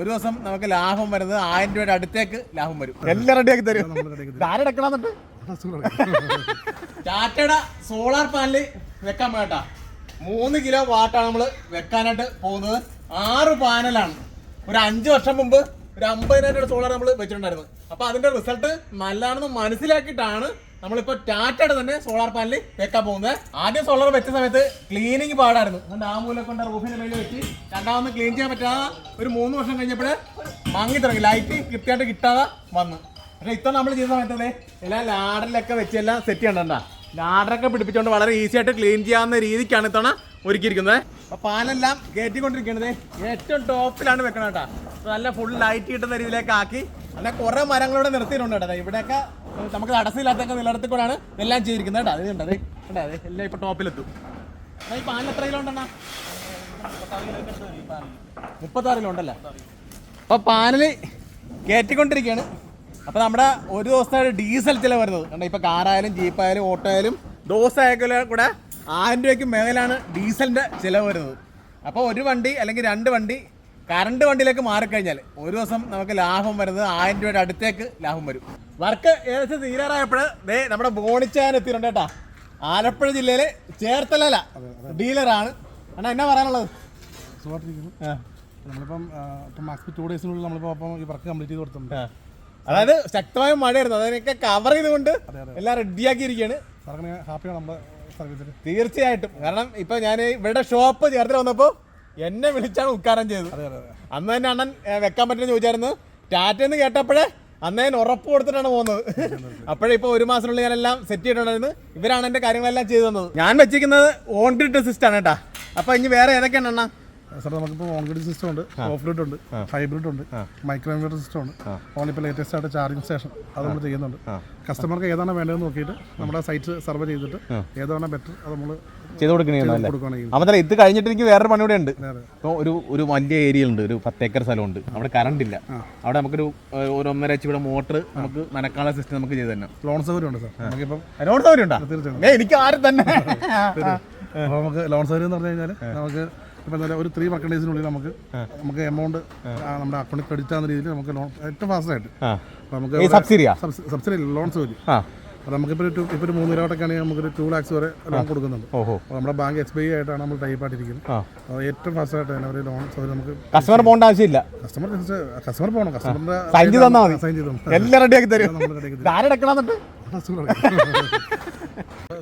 ഒരു ദിവസം നമുക്ക് ലാഭം വരുന്നത് ആയിരം രൂപയുടെ അടുത്തേക്ക് ലാഭം വരും. എല്ലാം റെഡിയാക്കി തരും. ആരെടുക്കണമെന്നിട്ട് ടാറ്റയുടെ സോളാർ പാനൽ വെക്കാൻ വേണ്ട. മൂന്ന് കിലോ വാട്ടാണ് നമ്മൾ വെക്കാനായിട്ട് പോകുന്നത്. ആറ് പാനലാണ്. ഒരു അഞ്ച് വർഷം മുമ്പ് ഒരു അമ്പതിനായിരം രൂപ സോളാർ നമ്മൾ വെച്ചിട്ടുണ്ടായിരുന്നു. അപ്പൊ അതിന്റെ റിസൾട്ട് നല്ലതാണെന്ന് മനസ്സിലാക്കിയിട്ടാണ് നമ്മളിപ്പോ ടാറ്റയുടെ തന്നെ സോളാർ പാനൽ വെക്കാൻ പോകുന്നത്. ആദ്യം സോളാർ വെച്ച സമയത്ത് ക്ലീനിങ് പാടായിരുന്നു. അതുകൊണ്ട് ആ മൂലം കൊണ്ട് റൂഫിന്റെ മേലെ വെച്ച് രണ്ടാമത് ക്ലീൻ ചെയ്യാൻ പറ്റാതെ ഒരു മൂന്ന് വർഷം കഴിഞ്ഞപ്പോൾ മങ്ങി തുടങ്ങി. ലൈറ്റ് കൃത്യമായിട്ട് കിട്ടാതെ വന്നു. പക്ഷെ ഇത്ര നമ്മൾ ചെയ്ത സമയത്തല്ലേ എല്ലാം ലാഡറിലൊക്കെ വെച്ച് എല്ലാം സെറ്റ് ചെയ്യണ്ട ലാഡറൊക്കെ പിടിപ്പിച്ചുകൊണ്ട് വളരെ ഈസി ആയിട്ട് ക്ലീൻ ചെയ്യാവുന്ന രീതിക്കാണ് ഇത്തവണ ഒരുക്കിയിരിക്കുന്നത്. അപ്പൊ പാലെല്ലാം കയറ്റിക്കൊണ്ടിരിക്കുന്നത് ഏറ്റവും ടോപ്പിലാണ് വെക്കണം കേട്ടോ. നല്ല ഫുൾ ലൈറ്റ് കിട്ടുന്ന രീതിയിലേക്ക് ആക്കി. നല്ല കുറെ മരങ്ങളിവിടെ നിർത്തിയിട്ടുണ്ട് കേട്ടോ. ഇവിടെയൊക്കെ നമുക്ക് തടസ്സമില്ലാത്തൊക്കെ നിലനിർത്തി കൂടാണ് എല്ലാം ചെയ്തിരിക്കുന്നത് കേട്ടോ അത് കണ്ടത് കേട്ടോ അതെ എല്ലാം ഇപ്പൊ ടോപ്പിലെത്തും എന്നാ ഈ പാലിന് എത്ര കിലോ ഉണ്ടെണ്ണ? മുപ്പത്താറ് കിലോ ഉണ്ടല്ലേ? അപ്പൊ പാനൽ കയറ്റിക്കൊണ്ടിരിക്കുകയാണ് അപ്പൊ നമ്മുടെ ഒരു ദിവസത്തെ ഡീസൽ ചിലവ് വരുന്നത്. കണ്ടോ? ഇപ്പൊ കാറായാലും ജീപ്പായാലും ഓട്ടോ ആയാലും ദിവസമായാലും കൂടെ ആയിരം രൂപയ്ക്ക് മേലാണ് ഡീസലിന്റെ ചിലവ് വരുന്നത്. അപ്പോൾ ഒരു വണ്ടി അല്ലെങ്കിൽ രണ്ട് വണ്ടി കറണ്ട് വണ്ടിയിലേക്ക് മാറിക്കഴിഞ്ഞാൽ ഒരു ദിവസം നമുക്ക് ലാഭം വരുന്നത് ആയിരം രൂപയുടെ അടുത്തേക്ക് ലാഭം വരും. വർക്ക് ഏകദേശം തീരാറായപ്പോൾ ദേ നമ്മുടെ ബോണിച്ചാൻ എത്തിയിട്ടുണ്ട് കേട്ടാ. ആലപ്പുഴ ജില്ലയിലെ ചേർത്തലല ഡീലറാണ്. അണ്ണാ എന്നാ പറയാനുള്ളത്? സുഖമായിട്ടിരിക്കുന്നു. നമ്മളിപ്പം ഇപ്പം മാക്സിമം ടു ഡേയ്സിനുള്ളിൽ നമ്മളിപ്പോൾ അപ്പം ഈ വർക്ക് കംപ്ലീറ്റ് ചെയ്ത് കൊടുത്തിട്ടുണ്ട്. അതായത് ശക്തമായ മഴയായിരുന്നു. അതിനൊക്കെ കവർ ചെയ്തുകൊണ്ട് എല്ലാം റെഡിയാക്കിയിരിക്കുകയാണ് സാറിന് ഹാപ്പിയാണ് നമ്മുടെ സർവീസിൽ തീർച്ചയായിട്ടും. കാരണം ഇപ്പൊ ഞാൻ ഇവിടെ ഷോപ്പ് ചേർത്തിൽ വന്നപ്പോ എന്നെ വിളിച്ചാണ് ഉദ്ഘാടനം ചെയ്തത്. അന്ന് തന്നെ അണ്ണൻ വെക്കാൻ പറ്റുന്ന ചോദിച്ചായിരുന്നു. ടാറ്റ എന്ന് കേട്ടപ്പോഴേ അന്ന് ഞാൻ ഉറപ്പ് കൊടുത്തിട്ടാണ് പോകുന്നത്. അപ്പോഴേ ഇപ്പൊ ഒരു മാസത്തിനുള്ളിൽ ഞാനെല്ലാം സെറ്റ് ചെയ്തിട്ടുണ്ടായിരുന്നു. ഇവരാണ് എന്റെ കാര്യങ്ങളെല്ലാം ചെയ്തു തന്നത്. ഞാൻ വെച്ചിരിക്കുന്നത് ഓൺ ഗ്രിഡ് സിസ്റ്റം ആണ് കേട്ടാ. അപ്പൊ ഇനി വേറെ ഏതൊക്കെയാണ് അണ്ണാ? സാർ നമുക്കിപ്പോൾ ഓൺ ഗ്രിഡ് സിസ്റ്റം ഉണ്ട് ഓഫ് ഗ്രിഡ് ഉണ്ട് ഹൈബ്രിഡ് ഉണ്ട് മൈക്രോ ഇൻവേർട്ടർ സിസ്റ്റം ഉണ്ട്. ഓണിപ്പോൾ ലേറ്റസ്റ്റ് ആയിട്ട് ചാർജിങ് സ്റ്റേഷൻ അത് നമ്മൾ ചെയ്യുന്നുണ്ട്. കസ്റ്റമർക്ക് ഏതാണ് വേണ്ടതെന്ന് നോക്കിയിട്ട് നമ്മുടെ സൈറ്റ് സർവേ ചെയ്തിട്ട് ഏതാണ് ബെറ്റർ അത് നമ്മൾ ചെയ്ത് കൊടുക്കണേ അപ്പൊ ഇത് കഴിഞ്ഞിട്ട് എനിക്ക് വേറൊരു പണി കൂടെ ഉണ്ട്. ഇപ്പോൾ ഒരു ഒരു വലിയ ഏരിയ ഉണ്ട് ഒരു പത്തേക്കർ സ്ഥലമുണ്ട്. അവിടെ കറണ്ട് ഇല്ല. അവിടെ നമുക്കൊരു ഒരു ഒന്നര എച്ച് ഇവിടെ മോട്ടർ നമുക്ക് നനക്കാനുള്ള സിസ്റ്റം നമുക്ക് ചെയ്ത് തന്നെ ലോൺ സൗകര്യം ഉണ്ട് സാർ നമുക്കിപ്പം ലോൺ സൗകര്യം ഉണ്ടോ തീർച്ചയായും എനിക്ക് ആരും തന്നെ. അപ്പോൾ നമുക്ക് ലോൺ സൗകര്യം എന്ന് പറഞ്ഞു കഴിഞ്ഞാൽ നമുക്ക് ഇപ്പം എന്താ ഒരു ത്രീ വർക്കിംഗ് ഡേയ്സിനുള്ളിൽ നമുക്ക് നമുക്ക് എമൗണ്ട് നമ്മുടെ അക്കൗണ്ട് ക്രെഡിറ്റ് ആകുന്ന രീതിയിൽ നമുക്ക് ലോൺ ഏറ്റവും ഫാസ്റ്റ് ആയിട്ട്. നമുക്ക് സബ്സിഡി ലോൺ സൗകര്യം ആ. അപ്പോൾ നമുക്കിപ്പോൾ ഒരു ഇപ്പോൾ ഒരു മൂന്ന് രൂപയൊക്കെ ആണെങ്കിൽ നമുക്കൊരു ടു ലാക്സ് വരെ ലോൺ കൊടുക്കുന്നുണ്ട്. ഓഹോ. നമ്മുടെ ബാങ്ക് എസ് ബി ഐ ആയിട്ടാണ് നമ്മൾ ടൈപ്പ് ആയിട്ടിരിക്കുന്നത്. ഏറ്റവും ഫാസ്റ്റ് ആയിട്ട് തന്നെ ഒരു ലോൺ സൗകര്യം നമുക്ക് കസ്റ്റമർ പോകേണ്ട ആവശ്യമില്ല. കസ്റ്റമർ കസ്റ്റമർ പോകണം. കസ്റ്റമറിന്റെ സൈൻ ചെയ്ത് തന്നാൽ മതി. സൈൻ ചെയ്ത് എല്ലാം റെഡിയാക്കി തരും.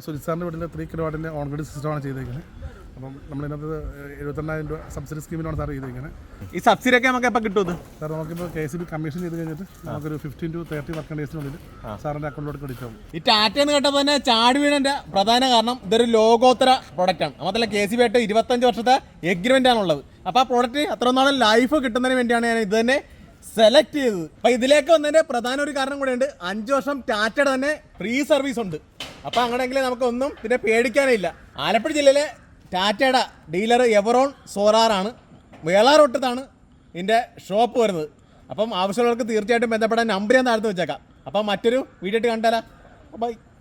സുജിത് സാറിന്റെ വീട്ടിൽ ത്രീ. കിലോ വാട്ടിന്റെ ഓൺ ഗ്രിഡ് സിസ്റ്റമാണ് ചെയ്തേക്കുന്നത്. അപ്പം നമ്മളിതിനകത്ത് എഴുപത്തെണ്ണായിരം രൂപ സബ്സിഡി സ്കീമിലാണ് സാർ ചെയ്തിരിക്കുന്നത്. ഈ സബ്സിഡി ഒക്കെ നമുക്ക് എപ്പോൾ കിട്ടും സാർ നമുക്കിപ്പോൾ കെ സി ബി കമ്മീഷൻ ചെയ്ത് കഴിഞ്ഞിട്ട് നമുക്കൊരു ഫിഫ്റ്റീൻ ടു തേർട്ടി വർക്കിംഗ് ഡേയ്സിനുള്ളിൽ സാറിന്റെ അക്കൗണ്ടിലോട്ട് ക്രെഡിറ്റ് ആവും. ഈ ടാറ്റ എന്ന് കേട്ടപ്പോൾ തന്നെ ചാടി വീണന്റെ പ്രധാന കാരണം ഇതൊരു ലോകോത്തര പ്രൊഡക്റ്റ് ആണ്. മാത്രമല്ല കെ സി ബി ആയിട്ട് ഇരുപത്തഞ്ച് വർഷത്തെ എഗ്രിമെന്റ് ആണുള്ളത്. അപ്പോൾ ആ പ്രോഡക്റ്റ് അത്ര നാളും ലൈഫ് കിട്ടുന്നതിന് വേണ്ടിയാണ് ഞാൻ ഇത് തന്നെ സെലക്ട് ചെയ്തത്. അപ്പോൾ ഇതിലേക്ക് വന്നതിന്റെ പ്രധാന ഒരു കാരണം കൂടെ ഉണ്ട് അഞ്ച് വർഷം ടാറ്റയുടെ തന്നെ ഫ്രീ സർവീസ് ഉണ്ട്. അപ്പോൾ അങ്ങനെയെങ്കിൽ നമുക്കൊന്നും പിന്നെ പേടിക്കാനില്ല. ആലപ്പുഴ ജില്ലയിലെ ടാറ്റയുടെ ഡീലർ എവറോൺ സോറാറാണ്. വേളാറൊട്ടത്താണ് ഇതിന്റെ ഷോപ്പ് വരുന്നത്. അപ്പം ആവശ്യമുള്ളവർക്ക് തീർച്ചയായിട്ടും ബന്ധപ്പെടാൻ നമ്പർ ഞാൻ താഴ്ത്ത് വെച്ചേക്കാം. അപ്പം മറ്റൊരു വീഡിയോ ഇട്ട് കണ്ടാലാ? ബൈ.